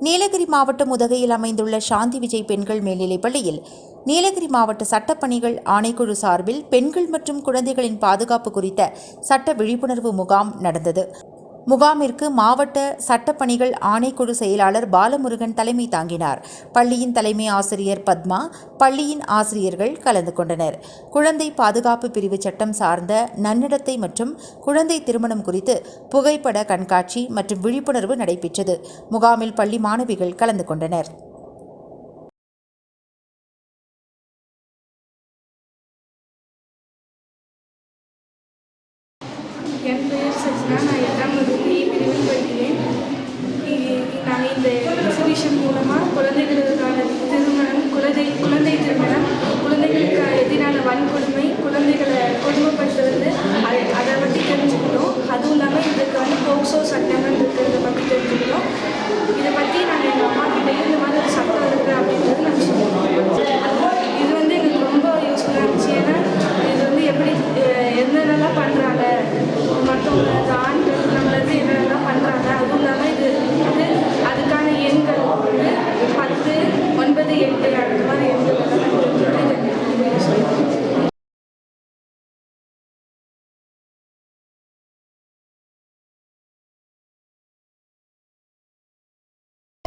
நீலகிரி மாவட்டம் உதகையில் அமைந்துள்ள சாந்தி விஜய் பெண்கள் மேல்நிலைப் பள்ளியில் நீலகிரி மாவட்ட சட்டப்பணிகள் ஆணைக்குழு சார்பில் பெண்கள் மற்றும் குழந்தைகளின் பாதுகாப்பு குறித்த சட்ட விழிப்புணர்வு முகாம் நடந்தது. முகாமிற்கு மாவட்ட சட்டப்பணிகள் ஆணைக்குழு செயலாளர் பாலமுருகன் தலைமை தாங்கினார். பள்ளியின் தலைமை ஆசிரியர் பத்மா பள்ளியின் ஆசிரியர்கள் கலந்து கொண்டனர். குழந்தை பாதுகாப்பு பிரிவு சட்டம் சார்ந்த நன்னடத்தை மற்றும் குழந்தை திருமணம் குறித்து புகைப்பட கண்காட்சி மற்றும் விழிப்புணர்வு நடைபெற்றது. முகாமில் பள்ளி மாணவிகள் கலந்து கொண்டனர். என் பெயர் சஜ்னா நான் எட்டாம் வகுப்பு பிரிவில் படிக்கிறேன் நாங்கள் இந்த எக்ஸிபிஷன் மூலமாக குழந்தைகளுக்கான திரு